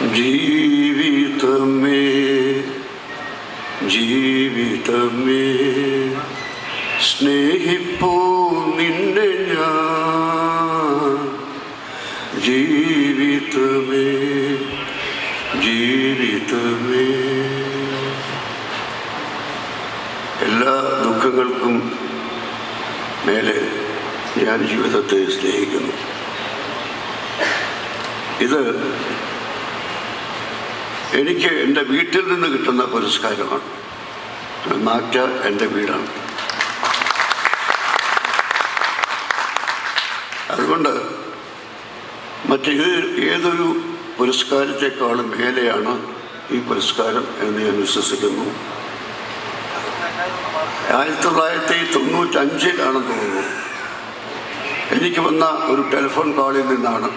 ജീവിതമേ ജീവിതമേ സ്നേഹിപ്പൂ നിന്നെ ഞാൻ. ജീവിതമേ ജീവിതമേ. എല്ലാ ദുഃഖങ്ങൾക്കും മേലെ ഞാൻ ജീവിതത്തെ സ്നേഹിക്കുന്നു. ഇത് എനിക്ക് എന്റെ വീട്ടിൽ നിന്ന് കിട്ടുന്ന പുരസ്കാരമാണ്. മാറ്റ എന്റെ വീടാണ്. അതുകൊണ്ട് മറ്റേത് ഏതൊരു പുരസ്കാരത്തെക്കാളും മേലെയാണ് ഈ പുരസ്കാരം എന്ന് ഞാൻ വിശ്വസിക്കുന്നു. ആയിരത്തി തൊള്ളായിരത്തി തൊണ്ണൂറ്റഞ്ചിലാണെന്ന് തോന്നുന്നു. എനിക്ക് വന്ന ഒരു ടെലിഫോൺ കോളിൽ നിന്നാണ്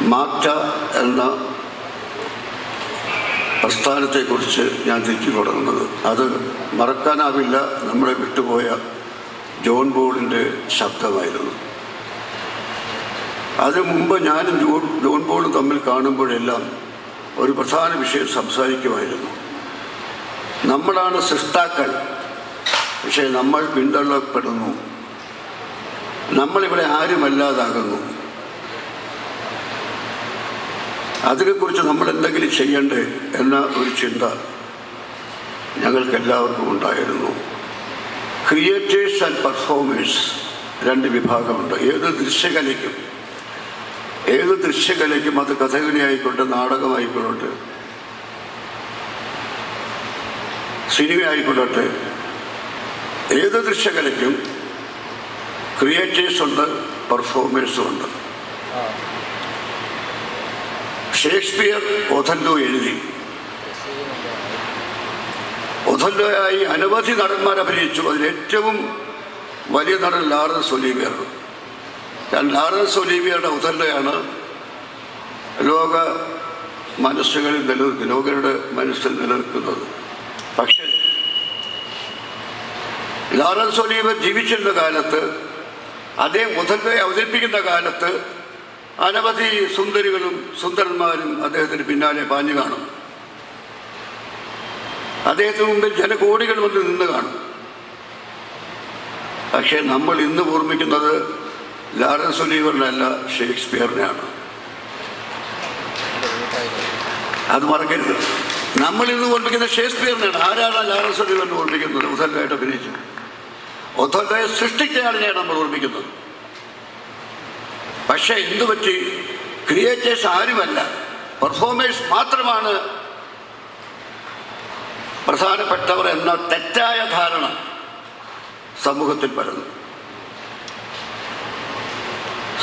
മാറ്റ എന്ന പ്രസ്ഥാനത്തെക്കുറിച്ച് ഞാൻ തിരിച്ചു തുടങ്ങുന്നത്. അത് മറക്കാനാവില്ല നമ്മളെ വിട്ടുപോയ ജോൺ ബോളിന്റെ ശബ്ദമായിരുന്നു. അതിനു മുമ്പ് ഞാനും ജോൺ ജോൺ ബോളും തമ്മിൽ കാണുമ്പോഴെല്ലാം ഒരു പ്രധാന വിഷയം സംസാരിക്കുമായിരുന്നു. നമ്മളാണ് സൃഷ്ടാക്കൾ. പക്ഷേ നമ്മൾ പിന്തള്ളപ്പെടുന്നു. നമ്മളിവിടെ ആരുമല്ലാതാകുന്നു. അതിനെക്കുറിച്ച് നമ്മൾ എന്തെങ്കിലും ചെയ്യണ്ടേ എന്ന ഒരു ചിന്ത ഞങ്ങൾക്ക് എല്ലാവർക്കും ഉണ്ടായിരുന്നു. ക്രിയേറ്റേഴ്സ് ആൻഡ് പെർഫോമേഴ്സ് രണ്ട് വിഭാഗമുണ്ട്. ഏത് ദൃശ്യകലയ്ക്കും ഏത് ദൃശ്യകലയ്ക്കും അത് കഥകളി ആയിക്കോട്ടെ നാടകമായിക്കൊള്ളട്ടെ സിനിമ ആയിക്കൊള്ളട്ടെ ഏത് ദൃശ്യകലയ്ക്കും ക്രിയേറ്റേഴ്സ് ഉണ്ട് പെർഫോമേഴ്സും ഉണ്ട്. ഷേക്സ്പിയർ ഒഥല്ലോ എഴുതി. ഒഥല്ലോയായി അനവധി നടന്മാർ അഭിനയിച്ചു. അതിലേറ്റവും വലിയ നടൻ ലാറൻസ് ഒലീവിയർ. ലാറൻസ് ഒലീവിയറുടെ ഒഥല്ലോയാണ് ലോക മനസ്സുകളിൽ നിലനിൽക്കുന്നത് ലോകരുടെ മനസ്സിൽ നിലനിൽക്കുന്നത്. പക്ഷേ ലാറൻസ് ഒലീവർ ജീവിച്ചിരുന്ന കാലത്ത് അദ്ദേഹം ഒഥല്ലോയെ അവതരിപ്പിക്കുന്ന കാലത്ത് അനവധി സുന്ദരികളും സുന്ദരന്മാരും അദ്ദേഹത്തിന് പിന്നാലെ പാഞ്ഞു കാണും. അദ്ദേഹത്തിന് മുമ്പിൽ ജനകോടികൾ വന്ന് നിന്ന് കാണും. പക്ഷേ നമ്മൾ ഇന്ന് ഓർമ്മിക്കുന്നത് ലാറൻസ് ഒലീവറിനല്ല ഷേക്സ്പിയറിനെയാണ്. അത് മറക്കരുത്. നമ്മൾ ഇന്ന് ഓർമ്മിക്കുന്ന ഷേക്സ്പിയറിനെയാണ്. ആരാണ് ലാറൻസ് ഒലീവറിനെ ഓർമ്മിക്കുന്നത്? ഒഥല്ലോയായിട്ട് അഭിനയിച്ചു സൃഷ്ടിച്ച സൃഷ്ടിച്ചയാളിനെയാണ് നമ്മൾ ഓർമ്മിക്കുന്നത്. പക്ഷേ എന്തു പറ്റി ക്രിയേറ്റേഴ്സ് ആരുമല്ല. പെർഫോമേഴ്സ് മാത്രമാണ് പ്രധാനപ്പെട്ടവർ എന്ന തെറ്റായ ധാരണ സമൂഹത്തിൽ പരന്നു.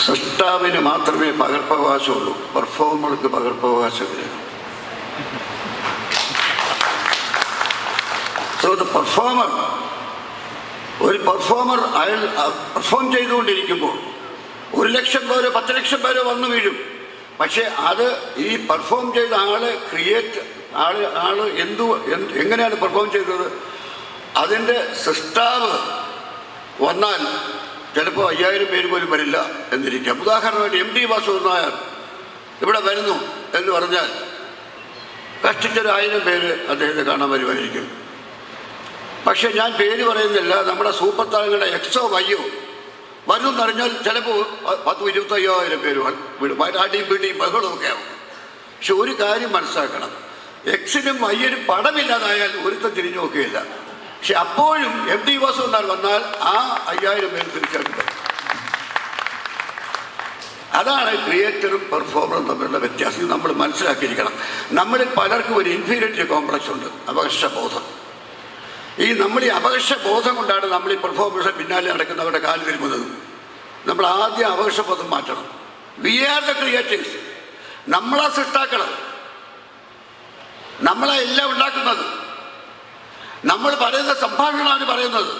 സൃഷ്ടാവിന് മാത്രമേ പകർപ്പവകാശമുള്ളൂ. പെർഫോമർക്ക് പകർപ്പവകാശമില്ല സോ ദ പെർഫോമർ ഒരു പെർഫോമർ അയാൾ പെർഫോം ചെയ്തുകൊണ്ടിരിക്കുമ്പോൾ ഒരു ലക്ഷം പേരോ പത്ത് ലക്ഷം പേരോ വന്നു വീഴും. പക്ഷേ അത് ഈ പെർഫോം ചെയ്ത ആൾ ക്രിയേറ്റ് ആൾ ആൾ എന്തു എങ്ങനെയാണ് പെർഫോം ചെയ്തത്? അതിന്റെ സൃഷ്ടാവ് വന്നാൽ ചിലപ്പോൾ അയ്യായിരം പേര് പോലും വരില്ല എന്നിരിക്കാം. ഉദാഹരണമായിട്ട് എം ഡി വാസുദേവൻ നായർ ഇവിടെ വരുന്നു എന്ന് പറഞ്ഞാൽ കഷ്ടിച്ചൊരു ആയിരം പേര് അദ്ദേഹത്തെ കാണാൻ വരുമായിരിക്കും. പക്ഷെ ഞാൻ പേര് പറയുന്നില്ല. നമ്മുടെ സൂപ്പർ താരങ്ങളുടെ എക്സോ വയ്യോ വരും എന്നറിഞ്ഞാൽ ചിലപ്പോൾ പത്ത് ഇരുപത്തയ്യായിരം പേര് വിടും. അടിയും പിടിയും ബഹളവും ഒക്കെ ആവും. പക്ഷെ ഒരു കാര്യം മനസ്സിലാക്കണം. എക്സിനും വയ്യനും പടമില്ലാതായാൽ ഒരുത്തം തിരിഞ്ഞു നോക്കുകയില്ല. പക്ഷെ അപ്പോഴും എം ഡി വാസു എന്നാൽ വന്നാൽ ആ അയ്യായിരം പേര് തിരിച്ചെടുക്കും അതാണ് ക്രിയേറ്ററും പെർഫോമറും തമ്മിലുള്ള വ്യത്യാസം. നമ്മൾ മനസ്സിലാക്കിയിരിക്കണം. നമ്മളിൽ പലർക്കും ഒരു ഇൻഫീരിയറിറ്റി കോംപ്ലക്സ് ഉണ്ട്. അപകർഷബോധം. ഈ നമ്മൾ ഈ അപകർഷ ബോധം കൊണ്ടാണ് നമ്മൾ ഈ പെർഫോമൻസ് പിന്നാലെ നടക്കുന്നവരുടെ കാൽ തിരുമുന്നത് നമ്മൾ ആദ്യം അപകർഷബോധം മാറ്റണം. വി ആർ ദ ക്രിയേറ്റേഴ്സ് നമ്മളാ സൃഷ്ടാക്കൾ നമ്മളെ എല്ലാം ഉണ്ടാക്കുന്നത്. നമ്മൾ പറയുന്ന സംഭാഷണമാണ് പറയുന്നത്.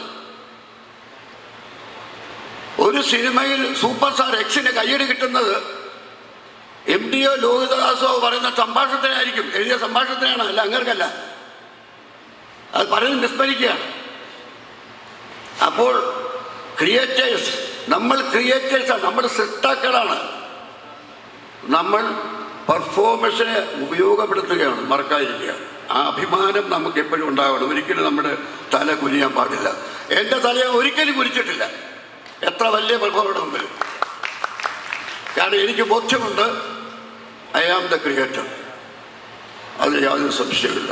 ഒരു സിനിമയിൽ സൂപ്പർ സ്റ്റാർ എക്സിന് കയ്യടി കിട്ടുന്നത് എം ഡിയോ ലോഹിതദാസോ പറയുന്ന സംഭാഷണത്തിനായിരിക്കും. എഴുതിയ സംഭാഷണത്തിനാണ്. അല്ല അങ്ങർക്കല്ല. അത് പറയുന്നത് വിസ്മരിക്കുകയാണ് അപ്പോൾ ക്രിയേറ്റേഴ്സ് നമ്മൾ ക്രിയേറ്റേഴ്സാണ് നമ്മൾ സൃഷ്ടാക്കളാണ്. നമ്മൾ പെർഫോമൻസിനെ ഉപയോഗപ്പെടുത്തുകയാണ് മറക്കാതിരിക്കുക. ആ അഭിമാനം നമുക്ക് എപ്പോഴും ഉണ്ടാവണം. ഒരിക്കലും നമ്മുടെ തല കുനിയാൻ പാടില്ല. എന്റെ തല ഞാൻ ഒരിക്കലും കുനിച്ചിട്ടില്ല. എത്ര വലിയ പെർഫോമൻസ് ഉണ്ട് കാരണം എനിക്ക് ബോധ്യമുണ്ട് ഐ ആം ദ ക്രിയേറ്റർ അതിൽ യാതൊരു സംശയമില്ല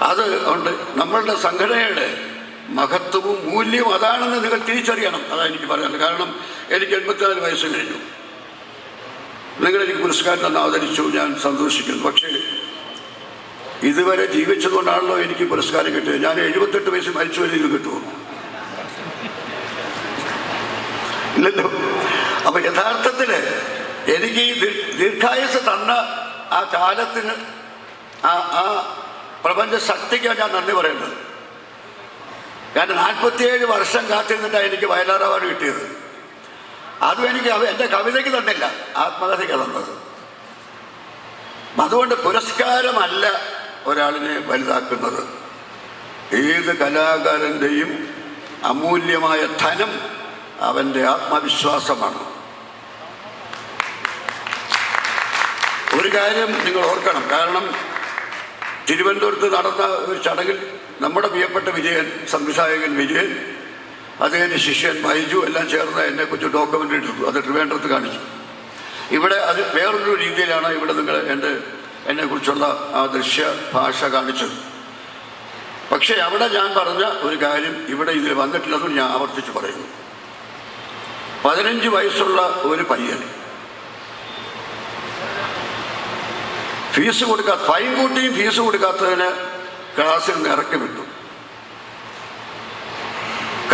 അത് കൊണ്ട് നമ്മളുടെ സംഘടനയുടെ മഹത്വവും മൂല്യവും അതാണെന്ന് നിങ്ങൾ തിരിച്ചറിയണം. അതാണ് എനിക്ക് പറയാനുള്ളത്. കാരണം എനിക്ക് എൺപത്തിനാല് വയസ്സ് കഴിഞ്ഞു. നിങ്ങൾ എനിക്ക് പുരസ്കാരം തന്നെ അവതരിച്ചു. ഞാൻ സന്തോഷിക്കുന്നു. പക്ഷേ ഇതുവരെ ജീവിച്ചതുകൊണ്ടാണല്ലോ എനിക്ക് പുരസ്കാരം കിട്ടിയത്. ഞാൻ എഴുപത്തെട്ട് വയസ്സ് മരിച്ചു വരെ കിട്ടുമോ? ഇല്ലല്ലോ. അപ്പൊ യഥാർത്ഥത്തിൽ എനിക്ക് ഈ ദീർഘായുസ് തന്ന ആ കാലത്തിന് ആ ആ പ്രപഞ്ച ശക്തിക്കാണ് ഞാൻ നന്ദി പറയുന്നത്. കാരണം നാൽപ്പത്തിയേഴ് വർഷം കാത്തിരുന്നിട്ടാണ് എനിക്ക് വയലാർ അവാർഡ് കിട്ടിയത്. അതും എനിക്ക് എന്റെ കവിതയ്ക്ക് തന്നില്ല ആത്മകഥയ്ക്ക് തന്നത്. അതുകൊണ്ട് പുരസ്കാരമല്ല ഒരാളിനെ വലുതാക്കുന്നത്. ഏത് കലാകാരന്റെയും അമൂല്യമായ ധനം അവന്റെ ആത്മവിശ്വാസമാണ്. ഒരു കാര്യം നിങ്ങൾ ഓർക്കണം. കാരണം തിരുവനന്തപുരത്ത് നടന്ന ഒരു ചടങ്ങിൽ നമ്മുടെ പ്രിയപ്പെട്ട വിജയൻ സംവിധായകൻ വിജയൻ അദ്ദേഹത്തിന്റെ ശിഷ്യൻ ബൈജു എല്ലാം ചേർന്ന് എന്നെ കുറിച്ച് ഡോക്യുമെന്ററി എടുത്തു അത് ട്രിവേണ്ടത്ത് കാണിച്ചു. ഇവിടെ അത് വേറൊരു രീതിയിലാണ് ഇവിടെ നിങ്ങൾ എന്റെ എന്നെക്കുറിച്ചുള്ള ആ ദൃശ്യ ഭാഷ കാണിച്ചത്. പക്ഷേ അവിടെ ഞാൻ പറഞ്ഞ ഒരു കാര്യം ഇവിടെ ഇതിൽ വന്നിട്ടില്ലെന്ന് ഞാൻ ആവർത്തിച്ച് പറയുന്നു. പതിനഞ്ച് വയസ്സുള്ള ഒരു പയ്യൻ ഫീസ് കൊടുക്കാത്ത ഫൈൻ കൂട്ടിയും ഫീസ് കൊടുക്കാത്തതിന് ക്ലാസ്സിൽ നിന്ന് ഇറക്കി വിട്ടു.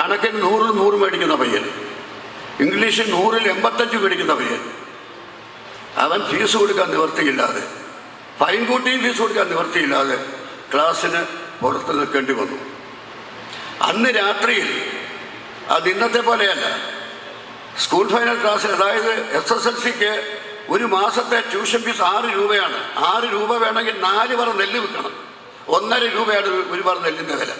കണക്കിന് നൂറിൽ നൂറ് മേടിക്കുന്ന പയ്യൻ. ഇംഗ്ലീഷിൽ നൂറിൽ എൺപത്തഞ്ച് മേടിക്കുന്ന പയ്യൻ. അവൻ ഫീസ് കൊടുക്കാൻ നിവർത്തിയില്ലാതെ ഫൈൻ കൂട്ടിയും ഫീസ് കൊടുക്കാൻ നിവർത്തിയില്ലാതെ ക്ലാസ്സിന് പുറത്ത് നിൽക്കേണ്ടി വന്നു. അന്ന് രാത്രിയിൽ അത് ഇന്നത്തെ പോലെയല്ല. സ്കൂൾ ഫൈനൽ ക്ലാസ്സിൽ അതായത് എസ് എസ് എൽ സിക്ക് ഒരു മാസത്തെ ട്യൂഷൻ ഫീസ് ആറ് രൂപയാണ്. ആറ് രൂപ വേണമെങ്കിൽ നാല് പറ നെല്ല് വിൽക്കണം. ഒന്നര രൂപയാണ് ഒരു പറ നെല്ലിന്റെ വില.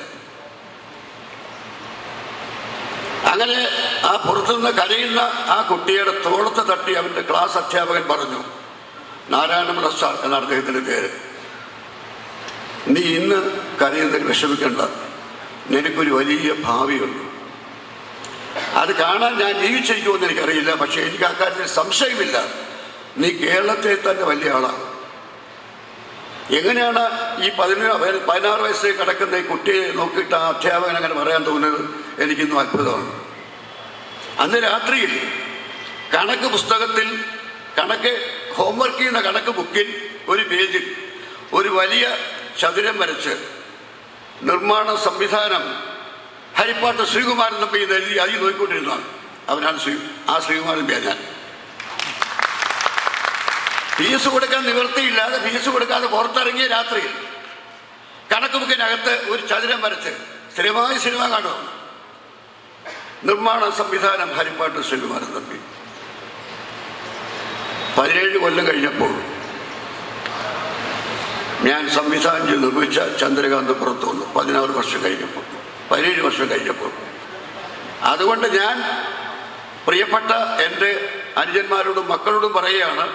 അങ്ങനെ ആ പുറത്തുനിന്ന് കരയുന്ന ആ കുട്ടിയുടെ തോളത്ത് തട്ടി അവന്റെ ക്ലാസ് അധ്യാപകൻ പറഞ്ഞു നാരായണ സാർ എന്ന അദ്ദേഹത്തിന്റെ പേര്. നീ ഇന്ന് കരയുന്നതിൽ വിഷമിക്കേണ്ട. നിനക്കൊരു വലിയ ഭാവിയുണ്ട്. അത് കാണാൻ ഞാൻ ജീവിച്ചിരിക്കുമെന്ന് എനിക്കറിയില്ല. പക്ഷേ എനിക്ക് ആ കാര്യത്തിൽ സംശയമില്ല. നീ കേരളത്തിൽ തന്നെ വലിയ ആളാണ്. എങ്ങനെയാണ് ഈ പതിനേഴ് പതിനാറ് വയസ്സിൽ കിടക്കുന്ന ഈ കുട്ടിയെ നോക്കിയിട്ട് ആ അധ്യാപകൻ അങ്ങനെ പറയാൻ തോന്നുന്നത്? എനിക്കിന്നും അത്ഭുതമാണ്. അന്ന് രാത്രിയിൽ കണക്ക് പുസ്തകത്തിൽ കണക്ക് ഹോംവർക്ക് ചെയ്യുന്ന കണക്ക് ബുക്കിൽ ഒരു പേജിൽ ഒരു വലിയ ചതുരം വരച്ച് നിർമ്മാണ സംവിധാനം ഹരിപ്പാട്ട് ശ്രീകുമാരൻ തമ്പി എഴുതി അതിൽ നോക്കിക്കൊണ്ടിരുന്നതാണ്. അവനാണ് ശ്രീ ആ ശ്രീകുമാരൻ പേ ഞാൻ. ഫീസ് കൊടുക്കാൻ നിവൃത്തിയില്ലാതെ ഫീസ് കൊടുക്കാതെ പുറത്തിറങ്ങിയ രാത്രിയിൽ കണക്ക് ബുക്കിനകത്ത് ഒരു ചതുരം വരച്ച് സ്ഥിരമായി സിനിമ കാണും. നിർമ്മാണ സംവിധാനം ഹരിപ്പാട്ട് ശ്രീകുമാരൻ തമ്പി. പതിനേഴ് കൊല്ലം കഴിഞ്ഞപ്പോൾ ഞാൻ സംവിധാനം ചെയ്ത് നിർമ്മിച്ച ചന്ദ്രകാന്ത് പുറത്തു വന്നു. പതിനാറ് വർഷം കഴിഞ്ഞപ്പോൾ പതിനേഴ് വർഷം കഴിഞ്ഞപ്പോൾ. അതുകൊണ്ട് ഞാൻ പ്രിയപ്പെട്ട എന്റെ അനുജന്മാരോടും മക്കളോടും പറയുകയാണ്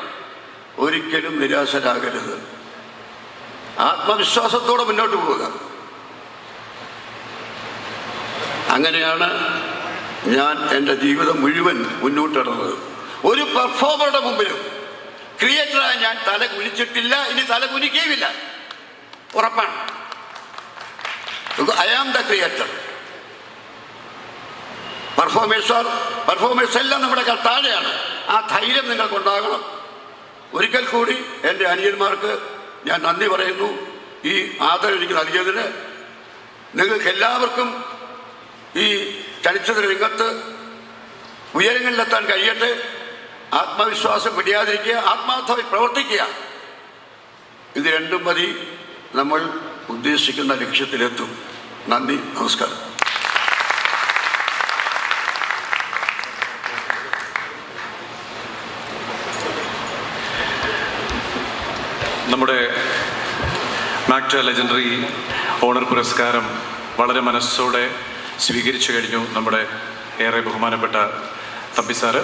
ഒരിക്കലും നിരാശരാകരുത്. ആത്മവിശ്വാസത്തോടെ മുന്നോട്ട് പോവുക. അങ്ങനെയാണ് ഞാൻ എന്റെ ജീവിതം മുഴുവൻ മുന്നോട്ടിടുന്നത്. ഒരു പെർഫോമറുടെ മുമ്പിലും ക്രിയേറ്ററായി ഞാൻ തല കുനിച്ചിട്ടില്ല ഇനി തല കുനിക്കുകയുമില്ല. ഉറപ്പാണ്. I am the creator performers performers എല്ലാം നമ്മുടെ താഴെയാണ് ആ ധൈര്യം നിങ്ങൾക്കുണ്ടാകണം. ഒരിക്കൽ കൂടി എന്റെ അനിയന്മാർക്ക് ഞാൻ നന്ദി പറയുന്നു. ഈ ആദരം എനിക്ക് നൽകിയതിന് നിങ്ങൾക്ക് എല്ലാവർക്കും ഈ ചലച്ചിത്ര രംഗത്ത് ഉയരങ്ങളിലെത്താൻ കഴിയട്ടെ. ആത്മവിശ്വാസം പിടിയാതിരിക്കുക ആത്മാർത്ഥമായി പ്രവർത്തിക്കുക. ഇത് രണ്ടും മതി. നമ്മൾ ഉദ്ദേശിക്കുന്ന ലക്ഷ്യത്തിലെത്തും. നന്ദി നമസ്കാരം. നമ്മുടെ മാക്ട ലെജൻഡറി ഓണർ പുരസ്കാരം വളരെ മനസ്സോടെ സ്വീകരിച്ചു കഴിഞ്ഞു നമ്മുടെ ഏറെ ബഹുമാനപ്പെട്ട തമ്പി സാറ്.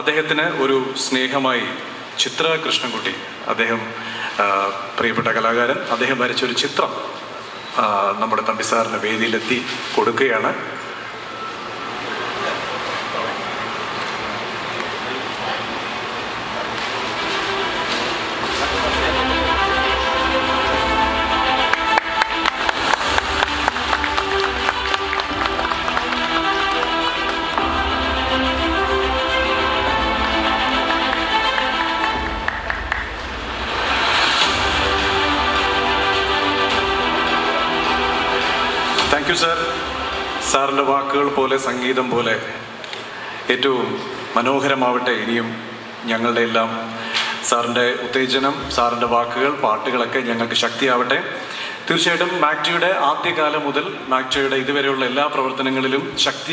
അദ്ദേഹത്തിന് ഒരു സ്നേഹമായി ചിത്ര കൃഷ്ണൻകുട്ടി അദ്ദേഹം പ്രിയപ്പെട്ട കലാകാരൻ അദ്ദേഹം വരച്ചൊരു ചിത്രം നമ്മുടെ തമ്പി വേദിയിലെത്തി കൊടുക്കുകയാണ്. താങ്ക് യു സാർ സാറിന്റെ വാക്കുകൾ പോലെ സംഗീതം പോലെ ഏറ്റവും മനോഹരമാവട്ടെ ഇനിയും ഞങ്ങളുടെ എല്ലാം. സാറിന്റെ ഉത്തേജനം സാറിന്റെ വാക്കുകൾ പാട്ടുകളൊക്കെ ഞങ്ങൾക്ക് ശക്തിയാവട്ടെ. തീർച്ചയായിട്ടും മാക്ടിയുടെ ആദ്യകാലം മുതൽ മാക്ടിയുടെ ഇതുവരെയുള്ള എല്ലാ പ്രവർത്തനങ്ങളിലും ശക്തി